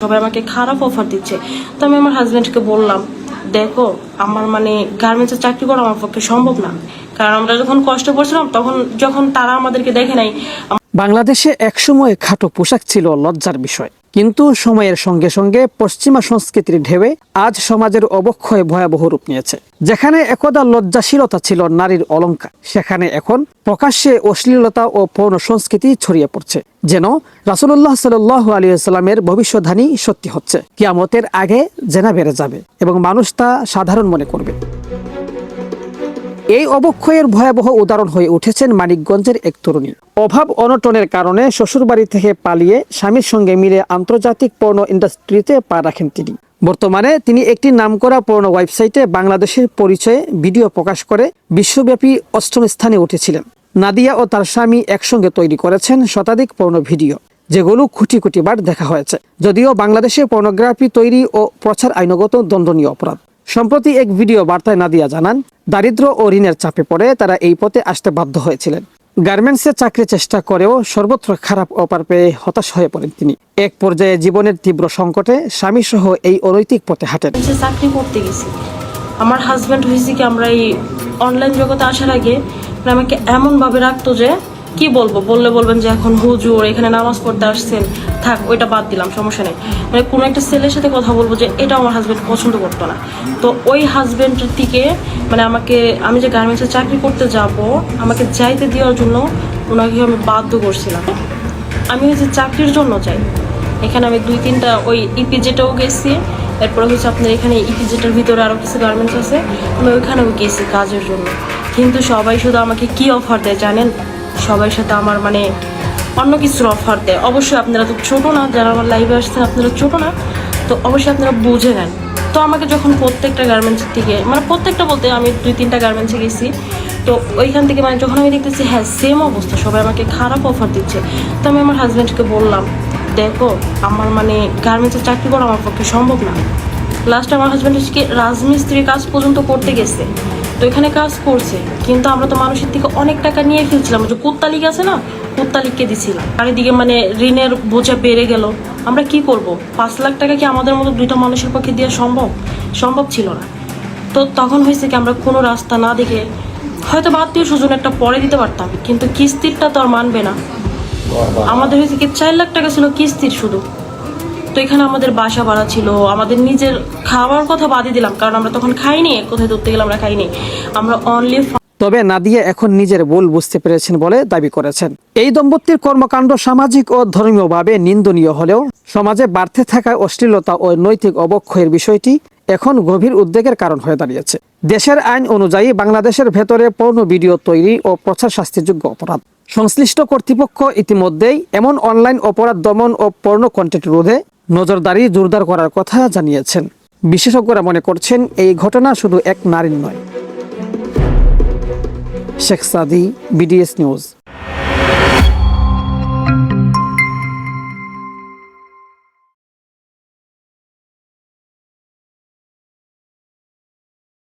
সবাই আমাকে খারাপ অফার দিচ্ছে। তো আমি আমার হাজবেন্ডকে বললাম, দেখো, আমার মানে গার্মেন্টসের চাকরি করা আমার পক্ষে সম্ভব না। কারণ আমরা যখন কষ্ট করছিলাম তখন যখন তারা আমাদেরকে দেখে নাই বাংলাদেশে একসময় খাটো পোশাক ছিল লজ্জার বিষয়। কিন্তু সময়ের সঙ্গে সঙ্গে পশ্চিমা সংস্কৃতির ঢেউয়ে আজ সমাজের অবক্ষয় ভয়াবহ রূপ নিয়েছে। যেখানে একদা লজ্জাশীলতা ছিল নারীর অলংকার সেখানে এখন প্রকাশ্যে অশ্লীলতা ও পৌন সংস্কৃতি ছড়িয়ে পড়ছে। যেন রাসুল্লাহ সাল্লাহ আলিয়াল্লামের ভবিষ্যদ্বাণী সত্যি হচ্ছে। কিয়ামতের আগে জেনা বেড়ে যাবে এবং মানুষ তা সাধারণ মনে করবে। এই অবক্ষয়ের ভয়াবহ উদাহরণ হয়ে উঠেছেন মানিকগঞ্জের এক তরুণী। অভাব অনটনের কারণে শ্বশুরবাড়ি থেকে পালিয়ে স্বামীর সঙ্গে মিলে আন্তর্জাতিক পর্ণ ইন্ডাস্ট্রিতে পা রাখেন তিনি। বর্তমানে তিনি একটি নামকরা পর্ণ ওয়েবসাইটে বাংলাদেশের পরিচয়ে ভিডিও প্রকাশ করে বিশ্বব্যাপী অষ্টম স্থানে উঠেছিলেন। নাদিয়া ও তার স্বামী একসঙ্গে তৈরি করেছেন শতাধিক পর্ণ ভিডিও, যেগুলো খুঁটি কোটি বার দেখা হয়েছে, যদিও বাংলাদেশে পর্নোগ্রাফি তৈরি ও প্রচার আইনগত দণ্ডনীয় অপরাধ। সম্প্রতি এক ভিডিও বার্তায় নাদিয়া জানান দারিদ্র ও ঋণের চাপে পড়ে তারা এই পথে আসতে বাধ্য হয়েছিলেন। গার্মেন্টসে চাকরি চেষ্টা করেও সর্বত্র খারাপ অপার পেয়ে হতাশ হয়ে পড়েন তিনি। এক পর্যায়ে জীবনের তীব্র সংকটে স্বামী সহ এই অনৈতিক পথে হাঁটেন। চাকরি করতে গেছি। আমার হাজব্যান্ড হয়েছে কি আমরা এই অনলাইন জগতে আসার আগে আমাকে এমনভাবে রাখতো যে, কি বলব? বললে বলবেন যে, এখন হুজুর, এখানে নামাজ পড়তে আসছেন। থাক, ওইটা বাদ দিলাম, সমস্যা নেই। মানে কোনো একটা ছেলের সাথে কথা বলব যে এটা আমার হাজব্যান্ড পছন্দ করতো না। তো ওই হাজব্যান্ডের থেকে মানে আমাকে, আমি যে গার্মেন্টসে চাকরি করতে যাব, আমাকে যাইতে দেওয়ার জন্য ওনাকে আমি বাধ্য করছিলাম। আমি হচ্ছে চাকরির জন্য চাই এখানে আমি দুই তিনটা ওই ইপিজেটেও গেছি। এরপরে হচ্ছে আপনার এখানে ইপিজেটের ভিতরে আরও কিছু গার্মেন্টস আছে। আমি ওইখানেও গেছি কাজের জন্য। কিন্তু সবাই শুধু আমাকে কি অফার দেয় জানেন? সবার সাথে আমার মানে অন্য কিছুর অফার দেয়। অবশ্যই আপনারা তো ছোটো না, যারা আমার লাইভে আসছেন আপনারা ছোটো না, তো অবশ্যই আপনারা বুঝে নেন। তো আমাকে যখন প্রত্যেকটা গার্মেন্টসের থেকে মানে প্রত্যেকটা বলতে আমি দুই তিনটা গার্মেন্টসে গেছি, তো ওইখান থেকে মানে যখন আমি দেখতেছি হ্যাঁ সেম অবস্থা, সবাই আমাকে খারাপ অফার দিচ্ছে। তো আমি আমার হাজব্যান্ডকে বললাম, দেখো, আমার মানে গার্মেন্টসে চাকরি করা আমার পক্ষে সম্ভব না। লাস্ট আমার হাজব্যান্ড হচ্ছে কি রাজমিস্ত্রি কাজ পর্যন্ত করতে গেছে। তো এখানে কাজ করছে। কিন্তু আমরা তো মানুষের থেকে অনেক টাকা নিয়ে ফেলছিলাম। যে কুত্তালিক আছে না, কুত্তালিককে দিছিলাম। আর এদিকে মানে ঋণের বোঝা বেড়ে গেল। আমরা কি করব? পাঁচ লাখ টাকা কি আমাদের মতো দুইটা মানুষের পক্ষে দেওয়া সম্ভব? সম্ভব ছিল না। তো তখন হয়েছে কি, আমরা কোনো রাস্তা না দেখে হয়তো বা আত্মীয় স্বজন একটা পরে দিতে পারতাম, কিন্তু কিস্তিরটা তো আর মানবে না। আমাদের হয়েছে কি, চার লাখ টাকা ছিল কিস্তির শুধু। তো এখানে আমাদের বাসা ভাড়া ছিল। আমাদের নিজের খাওয়ার কথা বাদই দিলাম, কারণ আমরা তখন খাইনি, কোথায় ধরতে গেলে আমরা খাইনি। আমরা অনলি তবে নাদিয়া এখন নিজের ভুল বুঝতে পেরেছেন বলে দাবি করেছেন। এই দম্পতির কর্মকাণ্ড সামাজিক ও ধর্মীয়ভাবে নিন্দনীয় হলেও সমাজে বাড়তে থাকা অশ্লীলতা ও নৈতিক অবক্ষয়ের বিষয়টি এখন গভীর উদ্বেগের কারণ হয়ে দাঁড়িয়েছে। দেশের আইন অনুযায়ী বাংলাদেশের ভেতরে পর্ণ ভিডিও তৈরি ও প্রচার শাস্তিযোগ্য অপরাধ। সংশ্লিষ্ট কর্তৃপক্ষ ইতিমধ্যেই এমন অনলাইন অপরাধ দমন ও পর্ণ কন্টেন্ট রোধে নজরদারি জোরদার করার কথা জানিয়েছেন। বিশেষজ্ঞরা মনে করছেন এই ঘটনা শুধু এক নারীর নয়। Sheikh Sadi, BDS news.